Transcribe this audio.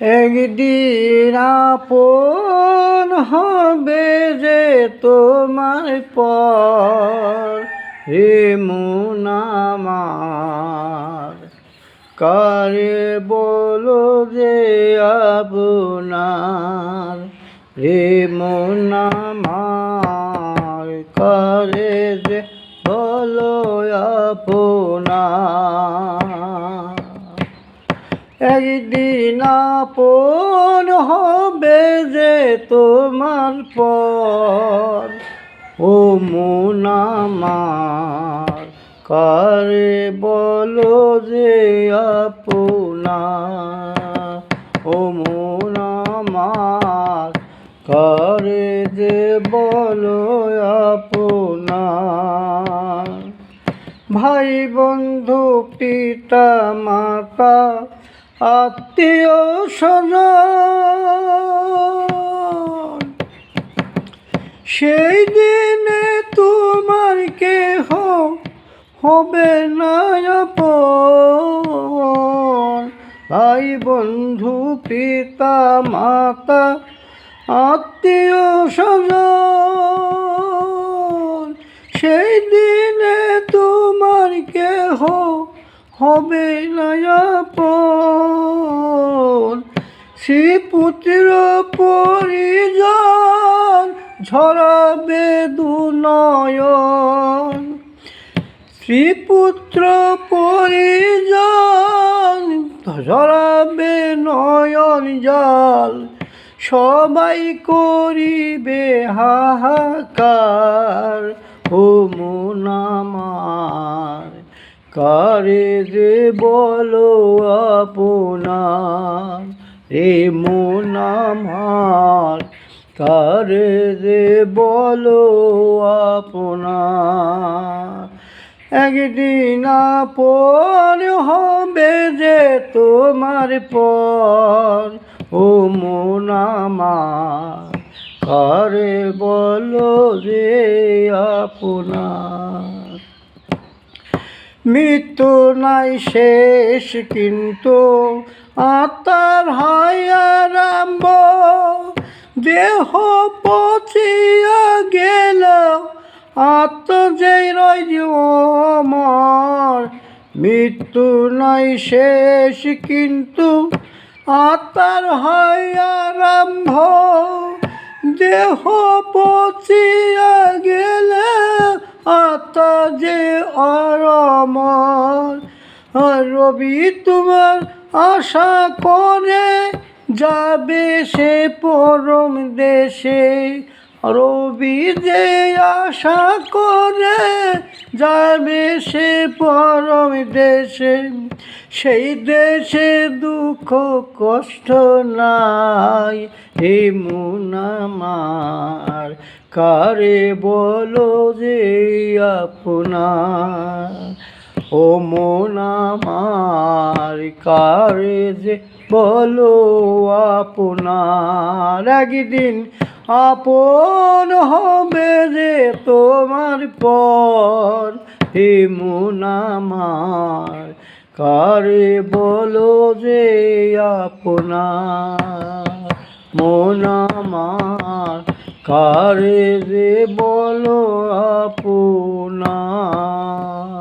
একদিন আপন হবে যে তোমার পর, হে মন আমার। কারে বলো যে আপনার রে মন আমার। কারে যে বলো আপনার। একদিন আপন হবে যে তোমার পর। ও মন আমার, কারে বলো যে আপনার? ও মন আমার, কারে যে বলো আপনার? ভাই বন্ধু পিতা মাতা আত্মীয় স্বজন সেই দিনে তোমার কেহ হবে না ভাই, বন্ধু, পিতা, মাতা আত্মীয় স্বজন সেই দিনে তোমার কেহ হবে না শ্রীপুত্র পরিজন ঝরাবে দুনয়ন। শ্রীপুত্র পরিজন ঝরাবে নয়ন জল। সবাই করিবে হাহাকার, ও মন আমার। কারে যে বলো আপনার? রে মন আমার যে বলো আপনার? একদিন আপন হবে যে তোমার পর। ও মন কারে বলো যে আপনার? মৃত্যু নাই শেষ, কিন্তু আত্মার হয় আরম্ভ। দেহ পচিয়া গেল, আত্ম যেই রইল আমার। মৃত্যু নাই শেষ, কিন্তু আত্মার হয় আরম্ভ। দেহ পচিয়া গেলে আত্মা যে অরমর রবি তোমার আশা করে যাবে সে পরম দেশে। রবি যে আশা করে যাবে সে পরম দেশে। সেই দেশে দুঃখ কষ্ট নাই, হে মন আমার কারে বলো যে আপনার? ও মন আমার কারে যে বলো আপনার? একদিন আপন হবে যে তোমার পর। হে মন আমার কারে বলো যে আপনার? মন আমার কারে রে বলো আপনার